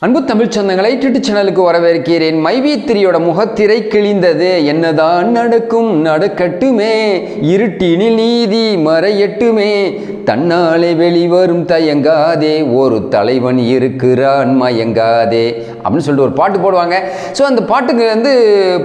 அன்பு தமிழ் சொந்தங்களை யூடியூப் சேனலுக்கு வரவேற்கிறேன். மைவி திரியோட முகத்திரை கிழிந்தது. என்னதான் நடக்கும்? நடக்கட்டுமே. இருட்டினில் நீதி மறையட்டுமே. தன்னாலே வெளிவரும் தயங்காதே. ஒரு தலைவன் இருக்கிறான் மயங்காதே. அப்படின்னு சொல்லிட்டு ஒரு பாட்டு போடுவாங்க. ஸோ அந்த பாட்டுக்கு வந்து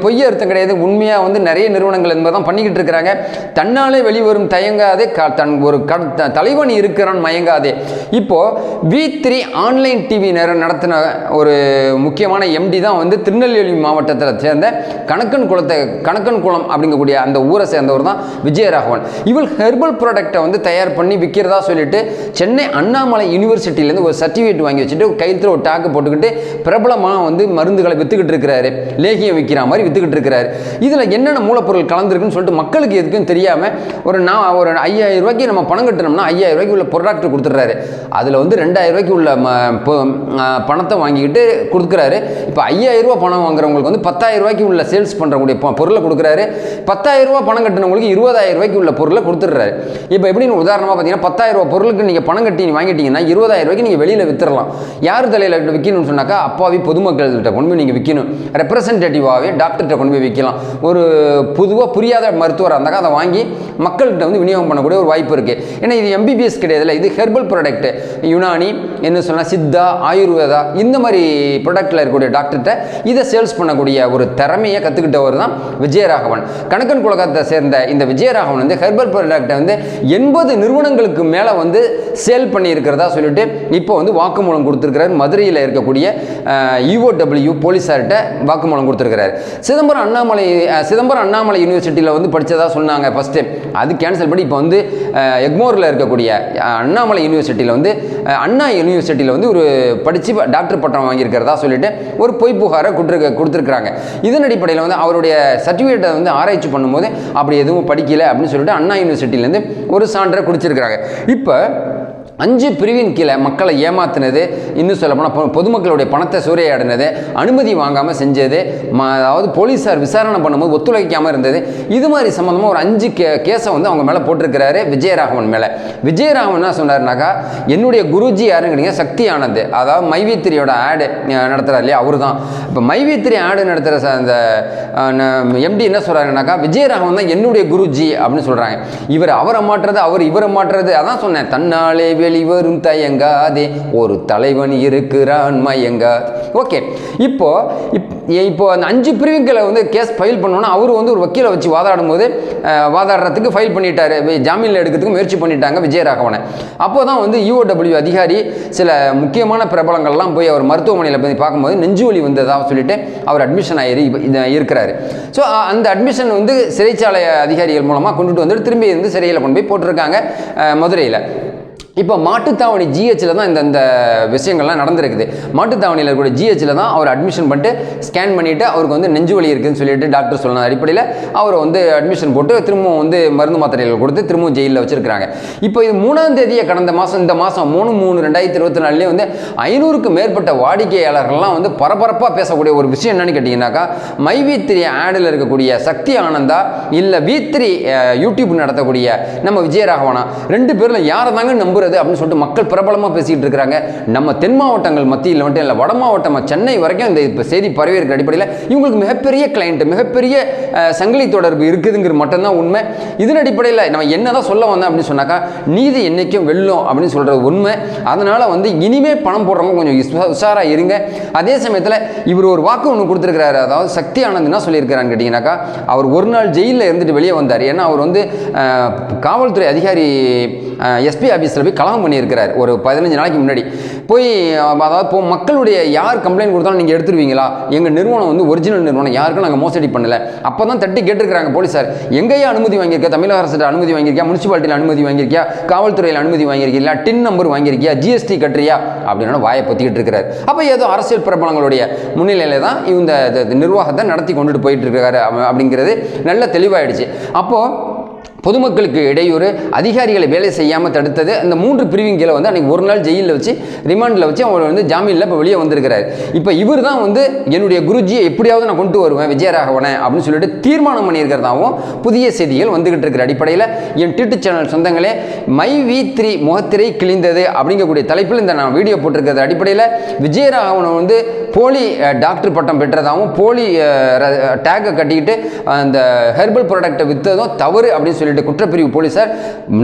பொய்ய அர்த்தம் கிடையாது. உண்மையாக வந்து நிறைய நிறுவனங்கள் என்பது தான் பண்ணிக்கிட்டு இருக்கிறாங்க. தன்னாலே வெளிவரும் தயங்காதே. க தன் ஒரு க த- தலைவன் இருக்கிறான் மயங்காதே. இப்போது வி த்ரீ ஆன்லைன் டிவி நேரம் நடத்தின ஒரு முக்கியமான எம்டி தான் வந்து திருநெல்வேலி மாவட்டத்தில் சேர்ந்த கணக்கன் குளத்தை கணக்கன் குளம் அப்படிங்கக்கூடிய அந்த ஊரை சேர்ந்தவர் தான் விஜயராகவன். இவள் ஹெர்பல் ப்ராடக்ட்டை வந்து தயார் பண்ணி விற்கிறதா சொல்லிட்டு சென்னை அண்ணாமலை யூனிவர்சிட்டியிலேருந்து ஒரு சர்டிஃபிகேட் வாங்கி வச்சுட்டு கைத்தில் ஒரு டாக்கு போட்டுக்கிட்டு பிரபலமாக வந்து மருந்துகளை விற்றுக்கிட்டு இருக்கிறாரு. லேகியம் விற்கிற மாதிரி விற்றுக்கிட்டு இருக்கிறாரு. இதில் என்னென்ன மூலப்பொருள் கலந்துருக்குன்னு சொல்லிட்டு மக்களுக்கு எதுக்கும் தெரியாமல் ஒரு நான் ஒரு ஐயாயிரம் ரூபாய்க்கு நம்ம பணம் கட்டணும்னா ஐயாயிரம் ரூபாய்க்கு உள்ள ப்ராடக்ட் கொடுத்துட்றாரு. அதில் வந்து ரெண்டாயிரம் ரூபாய்க்கு உள்ள ம- பணத்தை வாங்கிக்கிட்டு கொடுக்குறாரு. இப்போ ஐயாயிரம் ரூபாய் பணம் வாங்குறவங்களுக்கு வந்து பத்தாயிரம் ரூபாய்க்கு உள்ள சேல்ஸ் பண்ணுறக்கூடிய பொருளை கொடுக்குறாரு. பத்தாயிரம் ரூபா பணம் கட்டினவங்களுக்கு இருபதாயிரம் ரூபாய்க்கு உள்ள பொருளை கொடுத்துட்றாரு. இப்போ எப்படின்னு உதாரணமாக பார்த்தீங்கன்னா பத்தாயிரம் ரூபாய் பொருளுக்கு நீங்கள் பணம் கட்டி நீ வாங்கிட்டீங்கன்னா இருபதாயிரம் ரூபாய்க்கு நீங்கள் வெளியில் வித்துடலாம். யார் தலையில் விற்கணும்னு சொன்னாக்கா அப்பாவி பொதுமக்கள்கிட்ட கொண்டு போய் நீங்கள் விற்கணும் ரெப்ரசன்டேட்டிவாகவே டாக்டர்கிட்ட கொண்டு போய் விற்கலாம் ஒரு பொதுவாக புரியாத மருத்துவராக இருந்தாக்கா அதை வாங்கி மக்கள்கிட்ட வந்து விநியோகம் பண்ணக்கூடிய ஒரு வாய்ப்பு இருக்குது ஏன்னா இது எம்பிபிஎஸ் கிடையாதுல்ல இது ஹெர்பல் ப்ராடக்ட் யுனானி என்ன சொன்னால் சித்தா ஆயுர்வேதா இந்த மாதிரி ப்ரொடக்டில் இருக்கக்கூடிய டாக்டர்கிட்ட இதை சேல்ஸ் பண்ணக்கூடிய ஒரு திறமையை கற்றுக்கிட்டவர் தான் விஜயராகவன். கணக்கன் குலகத்தை சேர்ந்த இந்த விஜயராகவன் வந்து ஹெர்பல் ப்ராடக்ட்டை வந்து எண்பது நிறுவனங்களுக்கு மேலே வந்து சேல் பண்ணியிருக்கிறதா சொல்லிட்டு இப்போ வந்து வாக்குமூலம் கொடுத்துருக்கிறார். மதுரையில் இருக்கக்கூடிய யூஓடபிள்யூ போலீஸார்கிட்ட வாக்குமூலம் கொடுத்துருக்கிறார். சிதம்பரம் அண்ணாமலை சிதம்பரம் அண்ணாமலை யூனிவர்சிட்டியில் வந்து படித்ததாக சொன்னாங்க ஃபஸ்ட்டு அது கேன்சல் பண்ணி இப்போ வந்து எக்மோரில் இருக்கக்கூடிய அண்ணாமலை யூனிவர்சிட்டியில் வந்து அண்ணா யூனிவர்சிட்டியில் வந்து ஒரு படித்து டாக்டர் பட்டம் வாங்கியிருக்கிறதா சொல்லிட்டு ஒரு பொய் புகாரை கொடுத்துருக்க கொடுத்துருக்குறாங்க. இதன் அடிப்படையில் வந்து அவருடைய சர்டிஃபிகேட்டை வந்து ஆராய்ச்சி பண்ணும்போது அப்படி எதுவும் படிக்கல அப்படின்னு சொல்லிட்டு அண்ணா யூனிவர்சிட்டியிலேருந்து ஒரு சான்றை குடிச்சிருக்கிறாங்க இப்போ அஞ்சு பிரிவின் கீழே மக்களை ஏமாத்தினது இன்னும் சொல்ல போனால் பொதுமக்களுடைய பணத்தை சூறையாடினது அனுமதி வாங்காமல் செஞ்சது அதாவது போலீஸார் விசாரணை பண்ணும்போது ஒத்துழைக்காமல் இருந்தது. இது மாதிரி சம்மந்தமாக ஒரு அஞ்சு கே கேஸை வந்து அவங்க மேலே போட்டிருக்கிறாரு விஜயராகவன் மேலே. விஜயராகவன் என்ன சொன்னார்னாக்கா என்னுடைய குருஜி யாருன்னு கேட்டீங்க சக்தி ஆனந்த் அதாவது மைவித்திரியோட ஆடு நடத்துகிறார் இல்லையா? அவர் தான் இப்போ மைவித்திரி ஆடு நடத்துகிற அந்த எம்டி என்ன சொல்கிறாங்கனாக்கா விஜயராகவன் தான் என்னுடைய குருஜி அப்படின்னு சொல்கிறாங்க இவர் அவரை மாற்றுறது அவர் இவரை மாற்றுறது. அதான் சொன்னேன் தன்னாலே வெளிவரும் தயங்காதே. ஒரு தலைவன் இருக்கிறான் மயங்கா ஓகே. இப்போ இப் இப்போ அந்த அஞ்சு பிரிவுகளை வந்து கேஸ் ஃபைல் பண்ணோன்னா அவர் வந்து ஒரு வக்கீலை வச்சு வாதாடும் போது வாதாடுறதுக்கு ஃபைல் பண்ணிட்டாரு. ஜாமீனில் எடுக்கிறதுக்கு முயற்சி பண்ணிட்டாங்க விஜயராகவனை அப்போ தான் வந்து யூஓடபிள்யூ அதிகாரி சில முக்கியமான பிரபலங்கள்லாம் போய் அவர் மருத்துவமனையில் போய் பார்க்கும்போது நெஞ்சு வலி வந்ததாக சொல்லிட்டு அவர் அட்மிஷன் ஆகி இருக்கிறாரு. ஸோ அந்த அட்மிஷன் வந்து சிறைச்சாலை அதிகாரிகள் மூலமாக கொண்டுட்டு வந்துட்டு திரும்பி வந்து சிறையில் கொண்டு போய் போட்டிருக்காங்க மதுரையில். இப்போ மாட்டுத்தாவணி ஜிஹெச்சில் தான் இந்த இந்த விஷயங்கள்லாம் நடந்திருக்குது. மாட்டுத்தாவணியில் இருக்கக்கூடிய ஜிஹெச்சில் தான் அவர் அட்மிஷன் பண்ணிட்டு ஸ்கேன் பண்ணிவிட்டு அவருக்கு வந்து நெஞ்சு வலி இருக்குதுன்னு சொல்லிட்டு டாக்டர் சொன்ன அடிப்படையில் அவரை வந்து அட்மிஷன் போட்டு திரும்பவும் வந்து மருந்து மாத்திரைகள் கொடுத்து திரும்பவும் ஜெயிலில் வச்சுருக்காங்க இப்போ இது மூணாம் தேதியை கடந்த மாதம் இந்த மாதம் மூணு மூணு ரெண்டாயிரத்தி இருபத்தி நாலுலேயே வந்து ஐநூறுக்கு மேற்பட்ட வாடிக்கையாளர்கள்லாம் வந்து பரபரப்பாக பேசக்கூடிய ஒரு விஷயம் என்னன்னு கேட்டிங்கன்னாக்கா மை வி த்ரீ ஆடில் இருக்கக்கூடிய சக்தி ஆனந்தா இல்லை வி த்ரீ யூடியூப் நடத்தக்கூடிய நம்ம விஜயராகவனா ரெண்டு பேரில் யாரை தாங்க நம்புறது அப்படின்னு சொல்லிட்டு மக்கள் பிரபலமாக பேசிக்கிட்டு இருக்கிறாங்க. நம்ம தென் மாவட்டங்கள் மத்தியில் மட்டும் இல்லை வட மாவட்டம் சென்னை வரைக்கும் இந்த இப்போ செய்தி பரவி இருக்கிற அடிப்படையில் இவங்களுக்கு மிகப்பெரிய கிளைண்ட் மிகப்பெரிய சங்கிலி தொடர்பு இருக்குதுங்கிற மட்டும்தான் உண்மை. இதன் அடிப்படையில் நம்ம என்ன தான் சொல்ல வந்தேன் அப்படின்னு சொன்னாக்கா நீதி என்னைக்கும் வெல்லும் அப்படின்னு சொல்கிறது உண்மை. அதனால் வந்து இனிமேல் பணம் போடுறவங்க கொஞ்சம் உஷாராக இருங்க. அதே சமயத்தில் இவர் ஒரு வாக்கு ஒன்று கொடுத்துருக்கிறாரு. அதாவது சக்தி ஆனந்த் என்ன சொல்லியிருக்கிறான்னு கேட்டிங்கனாக்கா அவர் ஒரு நாள் ஜெயிலில் இருந்துட்டு வெளியே வந்தார். ஏன்னா அவர் வந்து காவல்துறை அதிகாரி எஸ்பி ஆஃபீஸில் போய் கலகம் பண்ணியிருக்கிறார். ஒரு பதினஞ்சு நாளைக்கு முன்னாடி. போய் அதாவது இப்போ மக்களுடைய யார் கம்ப்ளைண்ட் கொடுத்தாலும் நீங்கள் எடுத்துருவீங்களா? எங்கள் நிறுவனம் வந்து ஒரிஜினல் நிறுவனம். யாருக்கும் நாங்கள் மோசடி பண்ணல. அப்போ தான் தட்டி கேட்டிருக்கிறாங்க போலீஸார். எங்கேயா அனுமதி வாங்கியிருக்கா தமிழக அரசு அனுமதி வாங்கியிருக்கியா? முனிசிபாலிட்டியில் அனுமதி வாங்கியிருக்கியா? காவல்துறையில் அனுமதி வாங்கியிருக்கீங்களா டின் நம்பர் வாங்கியிருக்கியா? ஜிஎஸ்டி கட்டுறியா? அப்படின்னு வாயை பற்றிக்கிட்டு இருக்கிறார். அப்போ ஏதோ அரசியல் பிரபலங்களுடைய முன்னிலையில் தான் இந்த நிர்வாகத்தை நடத்தி கொண்டுட்டு போயிட்டு இருக்காரு. அப்படிங்கிறது நல்ல தெளிவாயிடுச்சு. அப்போது பொதுமக்களுக்கு இடையூறு அதிகாரிகளை வேலை செய்யாமல் தடுத்தது அந்த மூன்று பிரிவின் கீழே வந்து அன்றைக்கி ஒரு நாள் ஜெயிலில் வச்சு ரிமாண்டில் வச்சு அவர் வந்து ஜாமீனில் இப்போ வெளியே வந்திருக்கிறார். இப்போ இவர் தான் வந்து என்னுடைய குருஜியை எப்படியாவது நான் கொண்டு வருவேன் விஜயராகவனை அப்படின்னு சொல்லிட்டு தீர்மானம் பண்ணியிருக்கிறதாகவும் புதிய செய்திகள் வந்துகிட்டு இருக்கிற அடிப்படையில் என் டிட்டு சேனல் சொந்தங்களே மை வி த்ரீ முகத்திரை கிழிந்தது அப்படிங்கக்கூடிய தலைப்பில் இந்த நான் வீடியோ போட்டிருக்கிறது அடிப்படையில் விஜயராகவனை வந்து போலி டாக்டர் பட்டம் பெற்றதாகவும் போலி டேக்கை கட்டிக்கிட்டு அந்த ஹெர்பல் ப்ராடக்ட்டை விற்றதும் தவறு அப்படின்னு சொல்லிட்டு குற்றப்பிரிவு போலீஸார்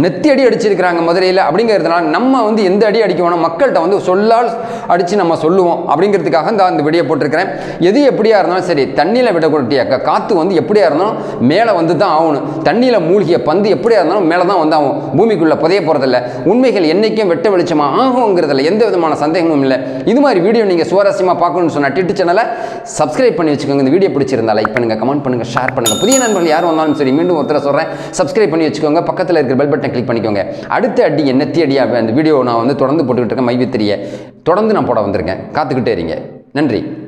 நெத்தி அடி அடிச்சிருக்கிறாங்க மதுரையில் அப்படிங்கிறதுனால நம்ம வந்து எந்த அடி அடிக்க மக்கள்கிட்ட வந்து சொல்லால் அடித்து நம்ம சொல்லுவோம் அப்படிங்கிறதுக்காக இந்த அந்த வீடியோ போட்டிருக்கிறேன். எது எப்படியா இருந்தாலும் சரி தண்ணியில் விடக்கூடிய காற்று வந்து எப்படியா இருந்தாலும் மேலே வந்து தான் ஆகணும். தண்ணியில் மூழ்கிய பந்து எப்படியா இருந்தாலும் மேலே தான் வந்து ஆகும். பூமிக்குள்ளே புதைய போகிறதில்ல உண்மைகள் என்றைக்கும் வெட்ட வெளிச்சமாக ஆகுங்கிறதுல எந்த விதமான சந்தேகமும் இல்லை. இது மாதிரி வீடியோ நீங்கள் சுவாரஸ்யமாக பார்க்கணும்னு சொன்னால் டிட்டு சேனலை சப்ஸ்கிரைப் பண்ணி வச்சுக்கோங்க. இந்த வீடியோ பிடிச்சிருந்தா லைக் பண்ணுங்கள் கமெண்ட் பண்ணுங்கள் ஷேர் பண்ணுங்கள் புதிய நண்பர்கள் யார் வந்தாலும் சரி மீண்டும் ஒருத்தர சொல்கிறேன் சப்ஸ்கிரைப் பண்ணி வச்சுக்கோங்க. பக்கத்தில் இருக்கிற பெல் பட்டனை கிளிக் பண்ணிக்கோங்க. அடுத்த அடி என்னத்தி அடி அந்த வீடியோ நான் வந்து தொடர்ந்து போட்டுக்கிட்டு இருக்கேன். மைவித்திரியை தொடர்ந்து நான் போட வந்திருக்கேன். காத்துக்கிட்டே இருங்க. நன்றி.